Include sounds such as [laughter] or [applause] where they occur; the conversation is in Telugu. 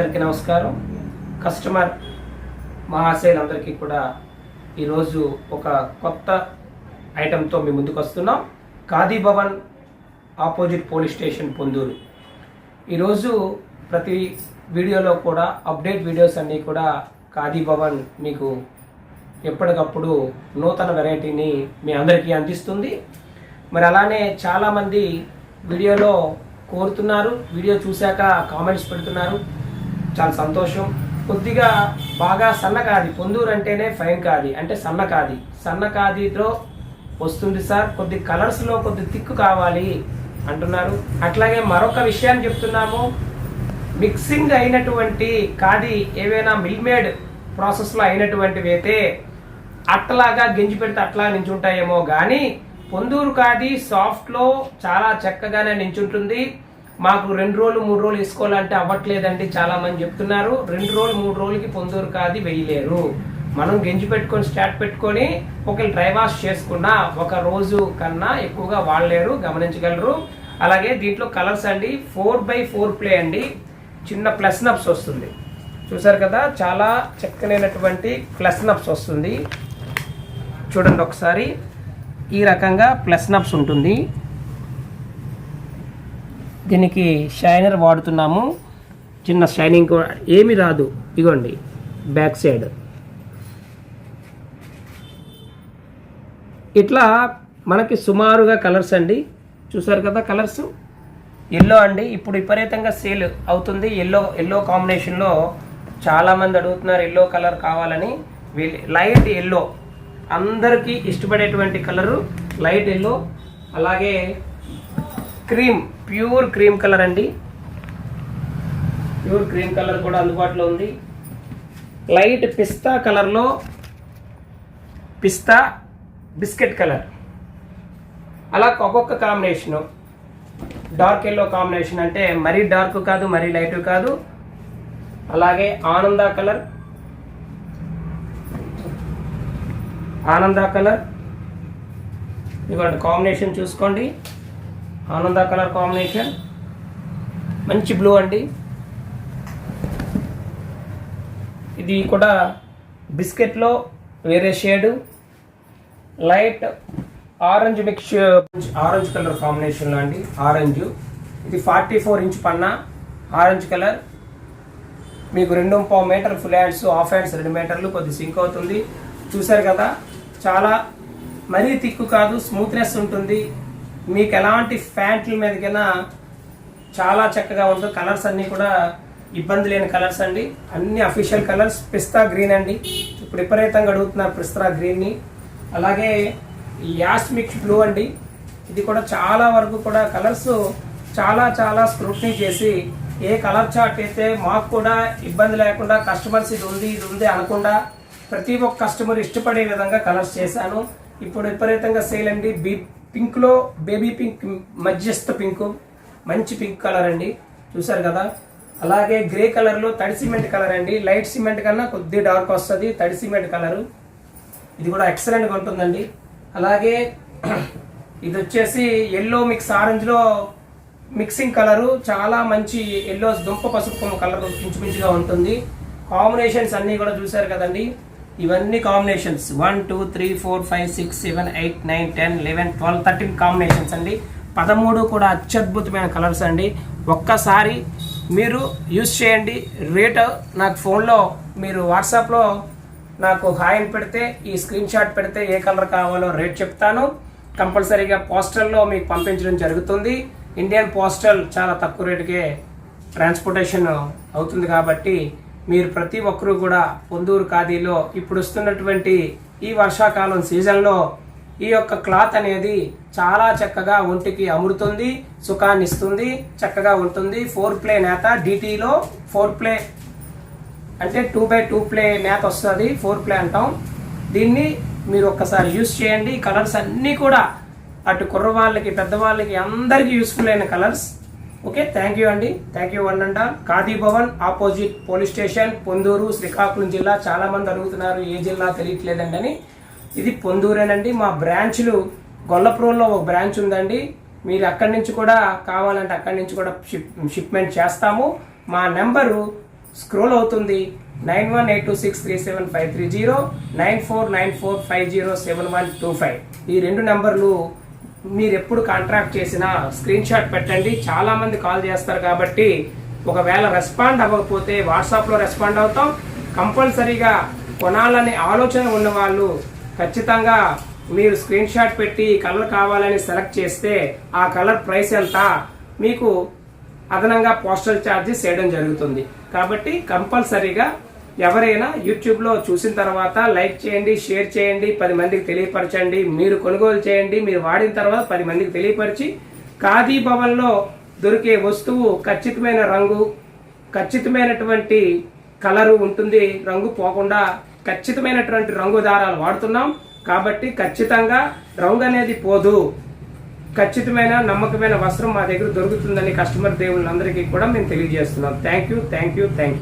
నమస్కారం. కస్టమర్ మహాశయులందరికీ కూడా ఈరోజు ఒక కొత్త ఐటెంతో మీ ముందుకు వస్తున్నాం Khadi Bhavan opposite police station Ponduru. ఈరోజు ప్రతి వీడియోలో కూడా అప్డేట్ వీడియోస్ అన్నీ కూడా ఖాదీ భవన్ మీకు ఎప్పటికప్పుడు నూతన వెరైటీని మీ అందరికీ అందిస్తుంది. మరి అలానే చాలామంది వీడియోలో కోరుతున్నారు. వీడియో చూశాక కామెంట్స్ పెడుతున్నారు. చాలా సంతోషం. కొద్దిగా బాగా సన్నకాది పొందూరు అంటేనే ఫైన్ కాది అంటే సన్నకాది. సన్నకాదితో వస్తుంది సార్ కొద్ది కలర్స్లో కొద్ది తిక్కు కావాలి అంటున్నారు. అట్లాగే మరొక విషయాన్ని చెప్తున్నాము. మిక్సింగ్ అయినటువంటి కాది ఏవైనా మిల్మేడ్ ప్రాసెస్లో అయినటువంటివి అయితే అట్టలాగా గింజి పెడితే అట్లా నించుంటాయేమో కానీ పొందూరు కాది సాఫ్ట్లో చాలా చక్కగానే నించుంటుంది. మాకు రెండు రోజులు మూడు రోజులు వేసుకోవాలంటే అవ్వట్లేదండి చాలా మంది చెప్తున్నారు. రెండు రోజులు మూడు రోజులకి పొందూరు కాది వేయలేరు. మనం గెంజి పెట్టుకొని స్టార్ట్ పెట్టుకొని ఒకవేళ డ్రై వాష్ చేసుకున్నా ఒక రోజు కన్నా ఎక్కువగా వాడలేరు గమనించగలరు. అలాగే దీంట్లో కలర్స్ అండి ఫోర్ బై ఫోర్ ప్లే అండి. చిన్న ప్లస్ నప్స్ వస్తుంది. చూసారు కదా చాలా చక్కనైనటువంటి ప్లస్ నప్స్ వస్తుంది. చూడండి ఒకసారి. ఈ రకంగా ప్లస్ నప్స్ ఉంటుంది. దీనికి షైనర్ వాడుతున్నాము. చిన్న షైనింగ్ కూడా ఏమి రాదు. ఇగోండి బ్యాక్ సైడ్. ఇట్లా మనకి సుమారుగా కలర్స్ అండి. చూసారు కదా కలర్స్? ఎల్లో అండి. ఇప్పుడు విపరీతంగా సేల్ అవుతుంది. ఎల్లో ఎల్లో కాంబినేషన్లో చాలామంది అడుగుతున్నారు ఎల్లో కలర్ కావాలని. వీళ్ళు లైట్ ఎల్లో. అందరికీ ఇష్టపడేటువంటి కలరు లైట్ ఎల్లో. అలాగే క్రీమ్ ప్యూర్ క్రీమ్ కలర్ అండి. ప్యూర్ క్రీమ్ కలర్ కూడా అందుబాటులో ఉంది. లైట్ పిస్తా కలర్లో పిస్తా బిస్కెట్ కలర్. అలా ఒక్కొక్క కాంబినేషను. డార్క్ ఎల్లో కాంబినేషన్ అంటే మరీ డార్క్ కాదు మరీ లైట్ కాదు. అలాగే ఆనంద కలర్. ఆనంద కలర్. ఇవ్వండి కాంబినేషన్ చూసుకోండి. ఆనంద కలర్ కాంబినేషన్. మంచి బ్లూ అండి. ఇది కూడా బిస్కెట్లో వేరే shade. Light orange mix orange colour కాంబినేషన్లో అండి. ఆరెంజ్. ఇది ఫార్టీ ఫోర్ ఇంచ్ పన్నా ఆరెంజ్ కలర్. మీకు రెండు పావు metre full hands half hands రెండు మీటర్లు కొద్ది సింక్ అవుతుంది. చూసారు కదా చాలా మరీ తిక్కు కాదు స్మూత్నెస్ ఉంటుంది. మీకు ఎలాంటి ప్యాంట్ల మీదకైనా చాలా చక్కగా ఉంటుంది కలర్స్ అన్నీ కూడా ఇబ్బంది లేని కలర్స్ అండి. అన్ని అఫీషియల్ కలర్స్ పిస్తా గ్రీన్ అండి. ఇప్పుడు విపరీతంగా అడుగుతున్నారు పిస్తా గ్రీన్ని. అలాగే యాస్ మిక్స్ బ్లూ అండి. ఇది కూడా చాలా వరకు కూడా కలర్స్ చాలా చాలా స్క్రూట్నీ చేసి ఏ కలర్ చార్ట్ అయితే మాకు కూడా ఇబ్బంది లేకుండా కస్టమర్స్ ఇది ఉంది ఇది ఉంది అనకుండా ప్రతి ఒక్క కస్టమర్ ఇష్టపడే విధంగా కలర్స్ చేశాను. ఇప్పుడు విపరీతంగా సేల్ అండి. బీ పింక్లో బేబీ పింక్ మధ్యస్థ పింక్ మంచి పింక్ కలర్ అండి. చూసారు కదా? అలాగే గ్రే కలర్లో తడి సిమెంట్ కలర్ అండి. లైట్ సిమెంట్ కన్నా కొద్ది డార్క్ వస్తుంది తడి సిమెంట్ కలరు. ఇది కూడా ఎక్సలెంట్గా ఉంటుందండి. అలాగే [clears throat] ఇది వచ్చేసి ఎల్లో మిక్స్ ఆరెంజ్లో మిక్సింగ్ కలరు. చాలా మంచి ఎల్లో దుంప పసుపు కలర్ ఇంచుమించుగా ఉంటుంది. కాంబినేషన్స్ అన్నీ కూడా చూసారు కదండి. ఇవన్నీ combinations one two three four five six seven eight nine ten eleven twelve thirteen combinations అండి. పదమూడు కూడా అత్యద్భుతమైన కలర్స్ అండి. ఒక్కసారి మీరు యూస్ చేయండి. రేట్ నాకు ఫోన్లో మీరు వాట్సాప్లో నాకు హాయిని పెడితే ఈ స్క్రీన్ షాట్ పెడితే ఏ కలర్ కావాలో రేట్ చెప్తాను. కంపల్సరీగా పోస్టల్లో మీకు పంపించడం జరుగుతుంది. ఇండియన్ పోస్టల్ చాలా తక్కువ రేటుకే ట్రాన్స్పోర్టేషన్ అవుతుంది కాబట్టి మీరు ప్రతి ఒక్కరూ కూడా పొందూరు ఖాదీలో ఇప్పుడు వస్తున్నటువంటి ఈ వర్షాకాలం సీజన్లో ఈ యొక్క క్లాత్ అనేది చాలా చక్కగా ఒంటికి అమురుతుంది సుఖాన్ని ఇస్తుంది చక్కగా ఉంటుంది. ఫోర్ ప్లే నేత డిటీలో ఫోర్ ప్లే అంటే టూ బై టూ ప్లే నేత వస్తుంది ఫోర్ ప్లే అంటాం. దీన్ని మీరు ఒక్కసారి యూస్ చేయండి. కలర్స్ అన్నీ కూడా అటు కుర్రవాళ్ళకి పెద్దవాళ్ళకి అందరికీ యూస్ఫుల్ అయిన కలర్స్. ఓకే థ్యాంక్ యూ అండి. థ్యాంక్ యూ వన్ అంట Khadi Bhavan opposite police station Ponduru Srikakulam జిల్లా చాలా మంది అడుగుతున్నారు ఏ జిల్లా తెలియట్లేదండి అని. ఇది పొందూరేనండి. మా బ్రాంచ్లు గొల్లప్రోల్లో ఒక బ్రాంచ్ ఉందండి. మీరు అక్కడి నుంచి కూడా కావాలంటే అక్కడి నుంచి కూడా షిప్ షిప్మెంట్ చేస్తాము. మా నెంబరు స్క్రోల్ అవుతుంది. Nine one eight two six three seven five three zero nine four nine four five zero seven one two five. ఈ రెండు నెంబర్లు మీరు ఎప్పుడు కాంట్రాక్ట్ చేసినా స్క్రీన్ షాట్ పెట్టండి. చాలా మంది కాల్ చేస్తారు కాబట్టి ఒకవేళ రెస్పాండ్ అవ్వకపోతే వాట్సాప్లో రెస్పాండ్ అవుతాం. కంపల్సరీగా కొనాలనే ఆలోచన ఉన్న వాళ్ళు ఖచ్చితంగా మీరు స్క్రీన్ షాట్ పెట్టి కలర్ కావాలని సెలెక్ట్ చేస్తే ఆ కలర్ ప్రైస్ ఎంత? మీకు అదనంగా పోస్టల్ ఛార్జెస్ చేయడం జరుగుతుంది. కాబట్టి కంపల్సరీగా ఎవరైనా యూట్యూబ్లో చూసిన తర్వాత లైక్ చేయండి షేర్ చేయండి పది మందికి తెలియపరచండి మీరు కొనుగోలు చేయండి మీరు వాడిన తర్వాత పది మందికి తెలియపరిచి ఖాదీ భవన్లో దొరికే వస్తువు ఖచ్చితమైన రంగు ఖచ్చితమైనటువంటి కలరు ఉంటుంది రంగు పోకుండా ఖచ్చితమైనటువంటి రంగు దారాలు వాడుతున్నాం. కాబట్టి ఖచ్చితంగా రంగు అనేది పోదు. ఖచ్చితమైన నమ్మకమైన వస్త్రం మా దగ్గర దొరుకుతుందని కస్టమర్ దేవుళ్ళందరికీ కూడా మేము తెలియజేస్తున్నాం. Thank you thank you thank you.